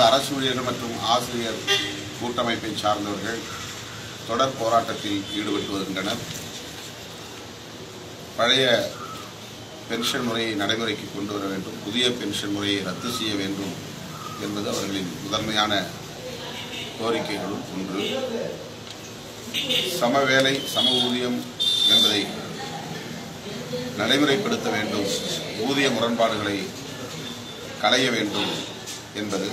நமது அரசு ஊழியர்கள் மற்றும் ஆசிரியர் கூட்டமைப்பை சார்ந்தவர்கள் தொடர் போராட்டத்தில் ஈடுபட்டு வருகின்றனர். பழைய பென்ஷன் முறையை நடைமுறைக்கு கொண்டு வர வேண்டும். புதிய பென்ஷன் முறையை ரத்து செய்ய வேண்டும் என்பது அவர்களின் முதன்மையான கோரிக்கைகளும் ஒன்று. சம வேலை சம ஊதியம் என்பதை நடைமுறைப்படுத்த வேண்டும். ஊதிய முரண்பாடுகளை களைய வேண்டும் என்பது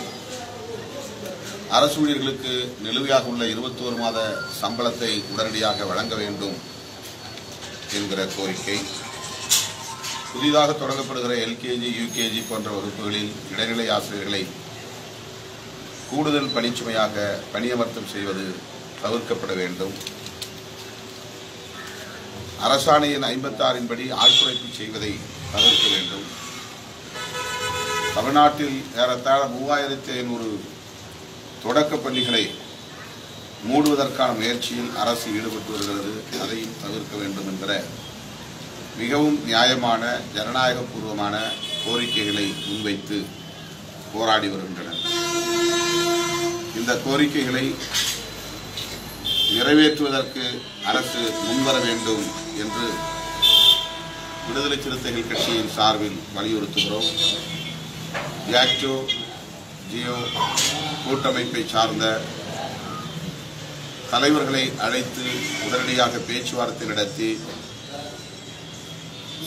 அரசு ஊழியர்களுக்கு நிலுவையாக உள்ள இருபத்தோரு மாத சம்பளத்தை உடனடியாக வழங்க வேண்டும் என்கிற கோரிக்கை. புதிதாக தொடங்கப்படுகிற எல்கேஜி யூகேஜி போன்ற வகுப்புகளில் இடைநிலை ஆசிரியர்களை கூடுதல் பணிச்சுமையாக பணியமர்த்தம் செய்வது தவிர்க்கப்பட வேண்டும். அரசாணையின் ஐம்பத்தாறின் படி ஆட்குறைப்பு செய்வதை தவிர்க்க வேண்டும். தமிழ்நாட்டில் ஏறத்தாழ மூவாயிரத்தி ஐநூறு தொடக்க பள்ளிகளை மூடுவதற்கான முயற்சியில் அரசு ஈடுபட்டு வருகிறது. அதையும் தவிர்க்க வேண்டும் என்கிற மிகவும் நியாயமான ஜனநாயகபூர்வமான கோரிக்கைகளை முன்வைத்து போராடி வருகின்றனர். இந்த கோரிக்கைகளை நிறைவேற்றுவதற்கு அரசு முன்வர வேண்டும் என்று விடுதலை சிறுத்தைகள் கட்சியின் சார்பில் வலியுறுத்துகிறோம். ஜாக்டோ ஜியோ கூட்டமைப்பை சார்ந்த தலைவர்களை அழைத்து உடனடியாக பேச்சுவார்த்தை நடத்தி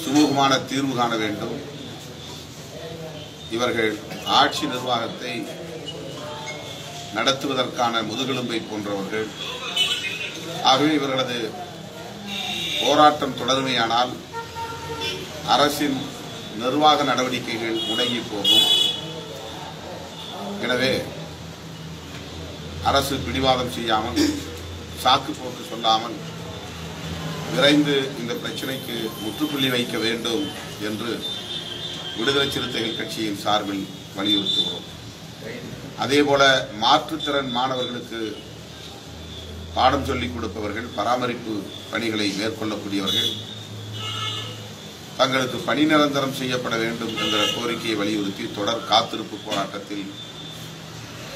சுமூகமான தீர்வு காண வேண்டும். இவர்கள் ஆட்சி நிர்வாகத்தை நடத்துவதற்கான முதுகெலும்பை போன்றவர்கள். ஆகவே இவர்களது போராட்டம் தொடருமையானால் அரசின் நிர்வாக நடவடிக்கைகள் முடங்கி போகும். எனவே அரசு பிடிவாதம் செய்யாமல் சாக்கு போக்கு சொல்லாமல் விரைந்து இந்த பிரச்சனைக்கு முற்றுப்புள்ளி வைக்க வேண்டும் என்று விடுதலை சிறுத்தைகள் கட்சியின் சார்பில் வலியுறுத்துகிறோம். அதேபோல மாற்றுத்திறன் மாணவர்களுக்கு பாடம் சொல்லிக் கொடுப்பவர்கள் பராமரிப்பு பணிகளை மேற்கொள்ளக்கூடியவர்கள் தங்களுக்கு பணி நிரந்தரம் செய்யப்பட வேண்டும் என்ற கோரிக்கையை வலியுறுத்தி தொடர் காத்திருப்பு போராட்டத்தில்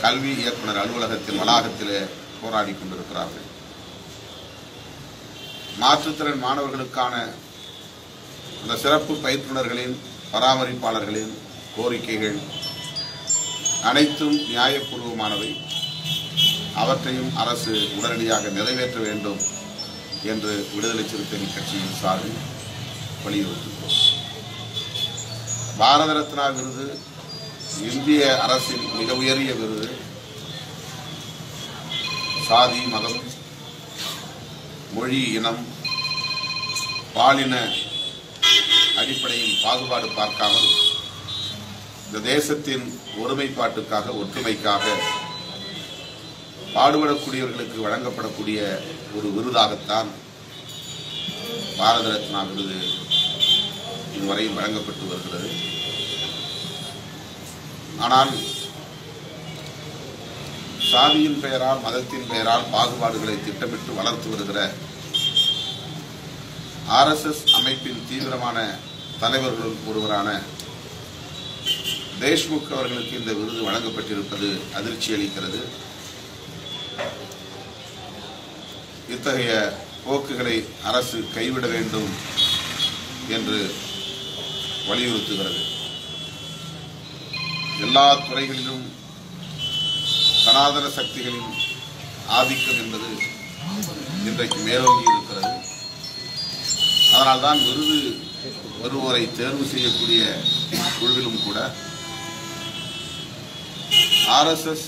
கல்வி இயக்குனர் அலுவலகத்தில் வளாகத்திலே போராடி கொண்டிருக்கிறார்கள். மாற்றுத்திறன் மாணவர்களுக்கான அந்த சிறப்பு பயிற்றுனர்களின் பராமரிப்பாளர்களின் கோரிக்கைகள் அனைத்தும் நியாயபூர்வமானவை அவற்றையும் அரசு உடனடியாக நிறைவேற்ற வேண்டும் என்று விடுதலை சிறுத்தைகள் கட்சியின் சார்பில் வலியுறுத்துகிறோம். பாரத ரத்னா விருது இந்திய அரசின் மிக உயரிய விருது சாதி மதம் மொழி இனம் பாலின அடிப்படையில் பாகுபாடு பார்க்காமல் இந்த தேசத்தின் ஒருமைப்பாட்டுக்காக ஒற்றுமைக்காக பாடுபடக்கூடியவர்களுக்கு வழங்கப்படக்கூடிய ஒரு விருதாகத்தான் பாரத ரத்னா விருது இதுவரையும் வழங்கப்பட்டு வருகிறது. ஆனால் சாதியின் பெயரால் மதத்தின் பெயரால் பாகுபாடுகளை திட்டமிட்டு வளர்த்து வருகிற ஆர்எஸ்எஸ் அமைப்பின் தீவிரமான தலைவர்களுள் ஒருவரான தேஷ்முக் அவர்களுக்கு இந்த விருது வழங்கப்பட்டிருப்பது அதிர்ச்சி அளிக்கிறது. இத்தகைய போக்குகளை அரசு கைவிட வேண்டும் என்று வலியுறுத்துகிறது. எல்லா துறைகளிலும் சனாதன சக்திகளின் ஆதிக்கம் என்பது இன்றைக்கு மேலோங்கி இருக்கிறது. அதனால்தான் விருது வருவோரை தேர்வு செய்யக்கூடிய குழுவிலும் கூட ஆர்எஸ்எஸ்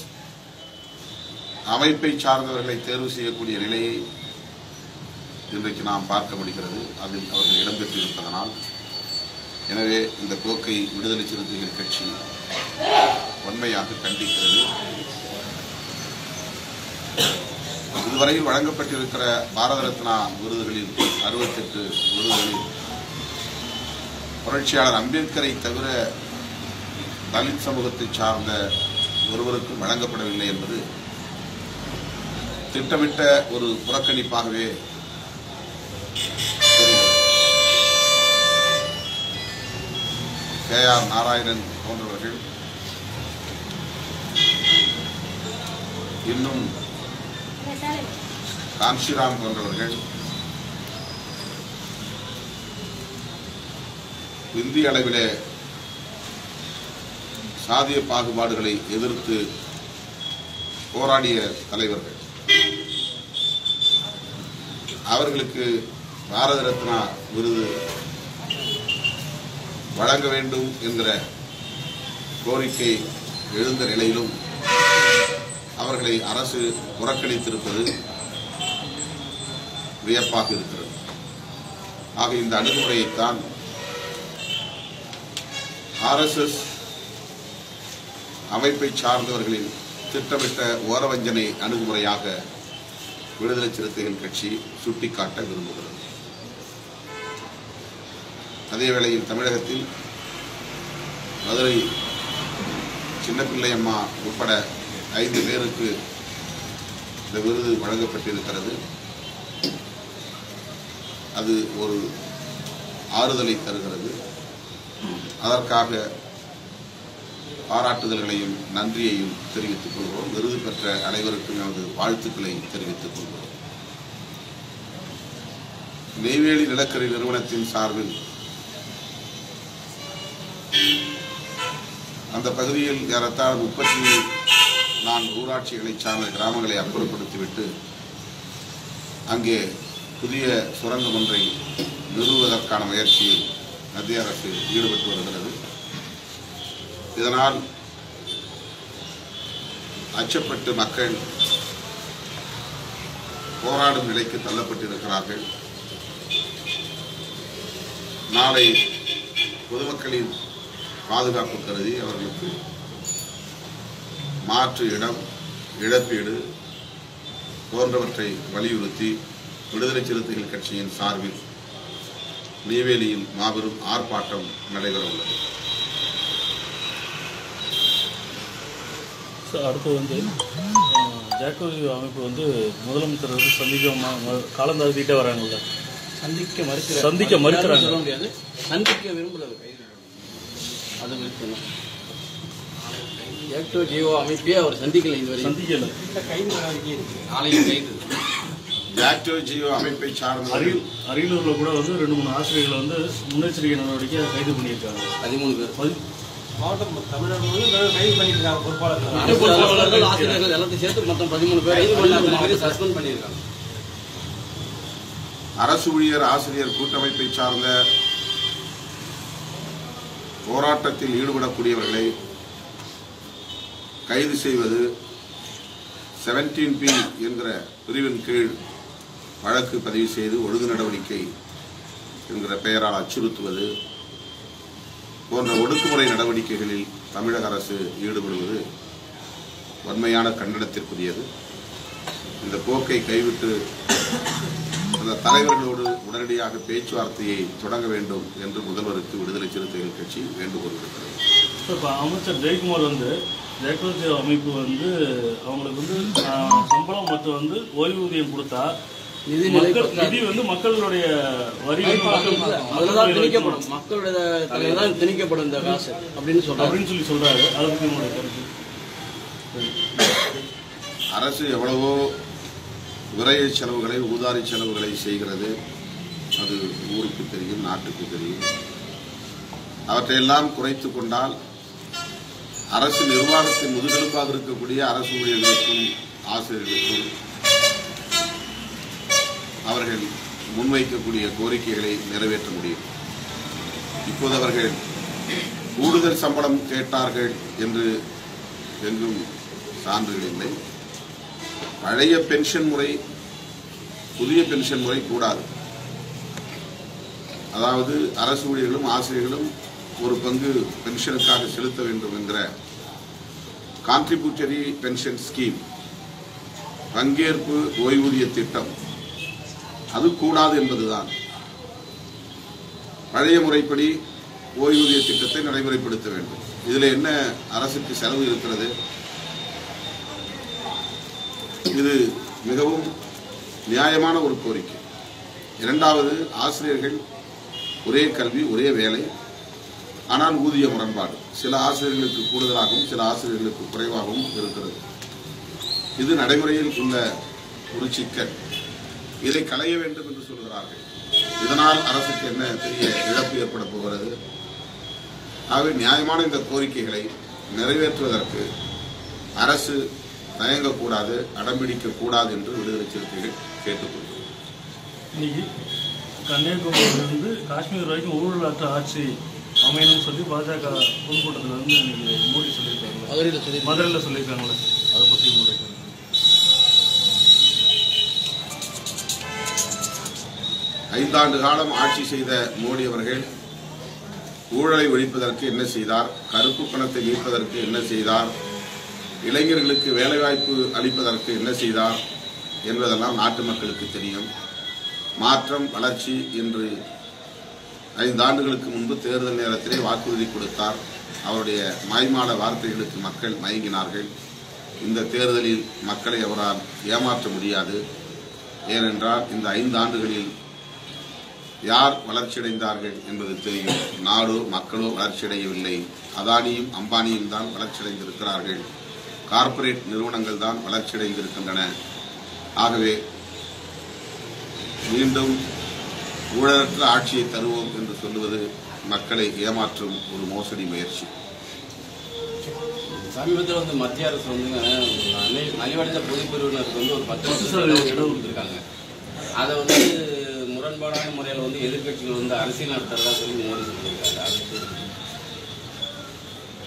அமைப்பை சார்ந்தவர்களை தேர்வு செய்யக்கூடிய நிலையை இன்றைக்கு நாம் பார்க்க முடிகிறது. அதில் அவர்கள் இடம்பெற்றிருப்பதனால் எனவே இந்த போக்கை விடுதலை சிறுத்தைகள் கட்சி வன்மையாக கண்டிக்கிறது. இதுவரையில் வழங்கப்பட்டிருக்கிற பாரத ரத்னா விருதுகளில் அறுபத்தெட்டு விருதுகளில் புரட்சியாளர் அம்பேத்கரை தவிர தலித் சமூகத்தை சார்ந்த ஒருவருக்கும் வழங்கப்படவில்லை என்பது திட்டமிட்ட ஒரு புறக்கணிப்பாகவே கே ஆர் நாராயணன் போன்றவர்கள் இன்னும் காஞ்சிராம் போன்றவர்கள் இந்திய அளவிலே சாதிய பாகுபாடுகளை எதிர்த்து போராடிய தலைவர்கள். அவர்களுக்கு பாரத ரத்னா விருது வழங்க வேண்டும் என்கிற கோரிக்கை எழுந்த நிலையிலும் அவர்களை அரசு புறக்கணித்திருப்பது வியப்பாக இருக்கிறது. ஆக இந்த அணுகுமுறையைத்தான் ஆர்எஸ்எஸ் அமைப்பை சார்ந்தவர்களின் திட்டமிட்ட ஓரவஞ்சனை அணுகுமுறையாக விடுதலை சிறுத்தைகள் கட்சி சுட்டிக்காட்ட விரும்புகிறது. அதே வேளையில் தமிழகத்தில் மதுரை சின்னப்பிள்ளையம்மா உட்பட ஐந்து பேருக்கு இந்த விருது வழங்கப்பட்டிருக்கிறது. அது ஒரு ஆறுதலை தருகிறது. அதற்காக பாராட்டுதல்களையும் நன்றியையும் தெரிவித்துக் கொள்கிறோம். விருது பெற்ற அனைவருக்கும் எனது வாழ்த்துக்களை தெரிவித்துக் கொள்கிறோம். நெய்வேலி நிலக்கரி நிறுவனத்தின் சார்பில் அந்த பகுதியில் ஏறத்தாழ முப்பத்தி நான்கு ஊராட்சிகளை சார்ந்த கிராமங்களை அப்புறப்படுத்திவிட்டு அங்கே புதிய சுரங்கம் ஒன்றை நிறுவுவதற்கான முயற்சியில் மத்திய அரசு ஈடுபட்டு வருகிறது. இதனால் அச்சப்பட்டு மக்கள் போராடும் நிலைக்கு தள்ளப்பட்டிருக்கிறார்கள். நாளை பொதுமக்களின் பாதுகாப்பு கருதி அவர்களுக்கு மாற்று இடம் இழப்பீடு போன்றவற்றை வலியுறுத்தி விடுதலை சிறுத்தைகள் கட்சியின் சார்பில் நெய்வேலியில் மாபெரும் ஆர்ப்பாட்டம் நடைபெற உள்ளது. அடுத்து வந்து ஜாக்கோவி அமைப்பு வந்து முதலமைச்சர் வந்து சந்திக்க காலம் தாழ்த்திட்டே வராங்கல்ல. சந்திக்க மறுக்கிற சந்திக்க மறுக்கிறாங்க. சொல்ல முடியாது. சந்திக்க விரும்பல அது விருப்பம் ஏக்டோ ஜியோ அமைப்பே அவர் சந்திக்கல இதுவரை. சந்திக்கல. நாளைக்கு கைது. ஜாக்டோ ஜியோ அமைப்பை சார்ந்த அரியல் அரியலூர்ல கூட வந்து ரெண்டு மூணு ஆசிரியர்களை வந்து முன்னெச்சரிக்கை நடவடிக்கை கைது பண்ணியிருக்காங்க. பதிமூணு பேர். மாவட்டம் தமிழகம் வந்து கைது பண்ணியிருக்காங்க பொறுப்பாளர்கள். ஆசிரியர்கள் எல்லாத்தையும் சேர்த்து மொத்தம் பதிமூணு பேர் பதிமூணு பேர் சஸ்பெண்ட் பண்ணியிருக்காங்க. அரசு ஊழியர் ஆசிரியர் கூட்டமைப்பை சார்ந்த போராட்டத்தில் ஈடுபடக்கூடியவர்களை கைது செய்வது செவன்டீன் பி என்ற பிரிவின் கீழ் வழக்கு பதிவு செய்து ஒழுங்கு நடவடிக்கை என்கிற பெயரால் அச்சுறுத்துவது போன்ற ஒடுக்குமுறை நடவடிக்கைகளில் தமிழக அரசு ஈடுபடுவது வன்மையான கண்டனத்திற்குரியது. இந்த போக்கை கைவிட்டு அந்த தலைவர்களோடு உடனடியாக பேச்சுவார்த்தையை தொடங்க வேண்டும் என்று முதல்வருக்கு விடுதலை சிறுத்தைகள் கட்சி வேண்டுகோள் விடுக்கிறது இப்போ அமைச்சர் ஜெயக்குமார் வந்து ஜெயக்குமார் அமைப்பு வந்து அவங்களுக்கு வந்து சம்பளம் மற்றும் வந்து ஓய்வூதியம் கொடுத்தா நிதி மக்கள் நிலை நிதி வந்து மக்களுடைய வரி அதுலதான் திணிக்கப்படும். மக்களுடைய திணிக்கப்படும் இந்த காசு அப்படின்னு சொல்றாங்க அப்படின்னு சொல்லி சொல்றாரு. அதை பத்தி உங்களுடைய கருத்து? அரசு எவ்வளவோ விரைய செலவுகளை ஊதாரி செலவுகளை செய்கிறது. அது ஊருக்கு தெரியும் நாட்டுக்கு தெரியும். அவற்றையெல்லாம் குறைத்து கொண்டால் அரசு நிர்வாகத்தின் முதுகெலும்பாக இருக்கக்கூடிய அரசு ஊழியர்களுக்கும் ஆசிரியர்களுக்கும் அவர்கள் முன்வைக்கக்கூடிய கோரிக்கைகளை நிறைவேற்ற முடியும். இப்போது அவர்கள் கூடுதல் சம்பளம் கேட்டார்கள் என்று எங்கும் சான்றுகள் இல்லை. பழைய பென்ஷன் முறை புதிய பென்ஷன் முறை கூடாது. அதாவது அரசு ஊழியர்களும் ஆசிரியர்களும் ஒரு பங்கு பென்ஷனுக்காக செலுத்த வேண்டும் என்கிற கான்ட்ரிபியூட்டரி பென்ஷன் ஸ்கீம் பங்கேற்பு ஓய்வூதிய திட்டம் அது கூடாது என்பதுதான். பழைய முறைப்படி ஓய்வூதிய திட்டத்தை நடைமுறைப்படுத்த வேண்டும். இதில் என்ன அரசுக்கு செலவு இருக்கிறது? இது மிகவும் நியாயமான ஒரு கோரிக்கை. இரண்டாவது ஆசிரியர்கள் ஒரே கல்வி ஒரே வேலை ஆனால் ஊதிய முரண்பாடு. சில ஆசிரியர்களுக்கு கூடுதலாகவும் சில ஆசிரியர்களுக்கு குறைவாகவும் இருக்கிறது. இது நடைமுறையில் உள்ள ஒரு சிக்கல். இதை களைய வேண்டும் என்று சொல்கிறார்கள். இதனால் அரசுக்கு என்ன பெரிய இழப்பு ஏற்பட போகிறது? ஆகவே நியாயமான இந்த கோரிக்கைகளை நிறைவேற்றுவதற்கு அரசு தயங்கக்கூடாது அடம்பிடிக்க கூடாது என்று விடுதலை சிறுத்தைகள் கேட்டுக்கொள்கிறோம். இன்னைக்கு கன்னியாகுமரியிலிருந்து காஷ்மீர் வரைக்கும் ஊழலற்ற ஆட்சி அமையணும்னு சொல்லி பாஜக பொதுக்கூட்டத்தில் வந்து இன்னைக்கு மோடி சொல்லியிருக்காங்க. மதுரையில் சொல்லி மதுரையில் சொல்லியிருக்காங்களே அதை பற்றி உங்களுடைய. ஐந்தாண்டு காலம் ஆட்சி செய்த மோடி அவர்கள் ஊழலை ஒழிப்பதற்கு என்ன செய்தார்? கருப்பு பணத்தை மீட்பதற்கு என்ன செய்தார்? இளைஞர்களுக்கு வேலைவாய்ப்பு அளிப்பதற்கு என்ன செய்தார் என்பதெல்லாம் நாட்டு மக்களுக்கு தெரியும். மாற்றம் வளர்ச்சி என்று ஐந்தாண்டுகளுக்கு முன்பு தேர்தல் நேரத்திலே வாக்குறுதி கொடுத்தார். அவருடைய மாய்மால வார்த்தைகளுக்கு மக்கள் மயங்கினார்கள். இந்த தேர்தலில் மக்களை அவரால் ஏமாற்ற முடியாது. ஏனென்றால் இந்த ஐந்து ஆண்டுகளில் யார் வளர்ச்சியடைந்தார்கள் என்பது தெரியும். நாடோ மக்களோ வளர்ச்சியடையவில்லை. அதானியும் அம்பானியும் தான் வளர்ச்சியடைந்திருக்கிறார்கள். கார்ப்பரேட் நிறுவனங்கள் தான் வளர்ச்சியடைந்திருக்கின்றன. ஆகவே மீண்டும் ஊழலற்ற ஆட்சியை தருவோம் என்று சொல்லுவது மக்களை ஏமாற்றும் ஒரு மோசடி முயற்சி. சமீபத்தில் வந்து மத்திய அரசு வந்து நலி- நலிவடைந்த பொதுப்பிரிவினருக்கு வந்து ஒரு பத்து பத்து வருஷம் இடம் கொடுத்துருக்காங்க. அதை வந்து முரண்பாடான முறையில் வந்து எதிர்க்கட்சிகள் வந்து அரசியல் நடத்துறதா சொல்லி மோடி சொல்லியிருக்காங்க?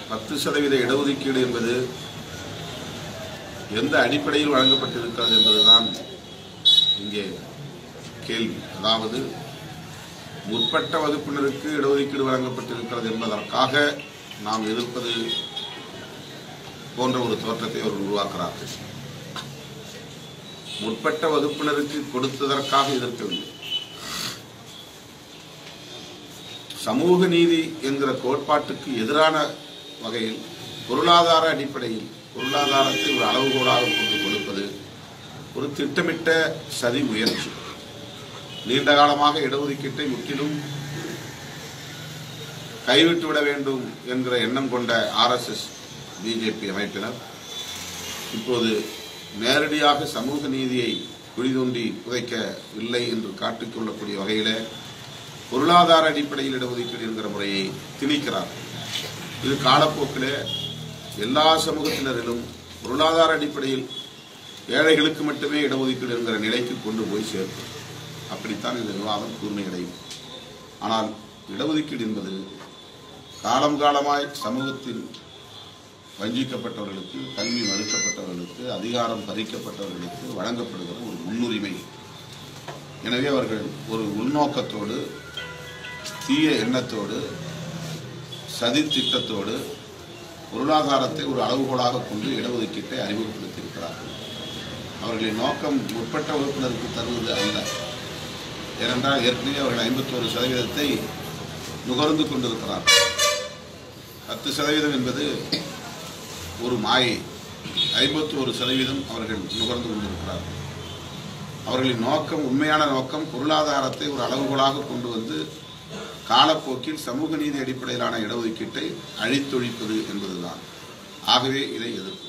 பத்து சதவீத இடஒதுக்கீடு என்பது எந்த அடிப்படையில் வழங்கப்பட்டிருக்கிறது என்பதுதான் இங்கே கேள்வி. அதாவது முற்பட்ட வகுப்பினருக்கு இடஒதுக்கீடு வழங்கப்பட்டிருக்கிறது என்பதற்காக நாம் எதிர்ப்பது போன்ற ஒரு தோற்றத்தை அவர்கள் உருவாக்குகிறார்கள். முற்பட்ட வகுப்பினருக்கு கொடுத்ததற்காக எதிர்க்கவில்லை. சமூக நீதி என்கிற கோட்பாட்டுக்கு எதிரான வகையில் பொருளாதார அடிப்படையில் பொருளாதாரத்தை ஒரு அளவுகோலாக கொண்டு கொடுப்பது ஒரு திட்டமிட்ட சதி முயற்சி. நீண்ட காலமாக இடஒதுக்கீட்டை முற்றிலும் கைவிட்டுவிட வேண்டும் என்கிற எண்ணம் கொண்ட ஆர்எஸ்எஸ் பிஜேபி அமைப்பினர் இப்போது நேரடியாக சமூக நீதியை குழிதோண்டி புதைக்கவில்லை என்று காட்டிக்கொள்ளக்கூடிய வகையில் பொருளாதார அடிப்படையில் இடஒதுக்கீடு என்கிற முறையை திணிக்கிறார் இது காலப்போக்கில் எல்லா சமூகத்தினரிலும் பொருளாதார அடிப்படையில் ஏழைகளுக்கு மட்டுமே இடஒதுக்கீடு என்கிற நிலைக்கு கொண்டு போய் சேர்க்கும் அப்படித்தான் இந்த விவாதம் கூர்மையடையும். ஆனால் இடஒதுக்கீடு என்பது காலம் காலமாய் சமூகத்தில் வஞ்சிக்கப்பட்டவர்களுக்கு கல்வி மறுக்கப்பட்டவர்களுக்கு அதிகாரம் பறிக்கப்பட்டவர்களுக்கு வழங்கப்படுகிற ஒரு முன்னுரிமை. எனவே அவர்கள் ஒரு உள்நோக்கத்தோடு தீய எண்ணத்தோடு சதி திட்டத்தோடு பொருளாதாரத்தை ஒரு அளவுகோலாக கொண்டு இடஒதுக்கீட்டை அறிமுகப்படுத்தியிருக்கிறார்கள். அவர்களின் நோக்கம் முற்பட்ட வகுப்பினருக்கு தருவது அல்ல. ஏனென்றால் ஏற்கனவே அவர்கள் ஐம்பத்தோரு சதவீதத்தை நுகர்ந்து கொண்டிருக்கிறார். பத்து சதவீதம் என்பது ஒரு மாயை. ஐம்பத்தோரு சதவீதம் அவர்கள் நுகர்ந்து கொண்டிருக்கிறார்கள் அவர்களின் நோக்கம் உண்மையான நோக்கம் பொருளாதாரத்தை ஒரு அளவுகோலாக கொண்டு வந்து காலப்போக்கில் சமூக நீதி அடிப்படையிலான இடஒதுக்கீட்டை அழித்தொழிப்பது என்பதுதான். ஆகவே இதை எதிர்ப்பு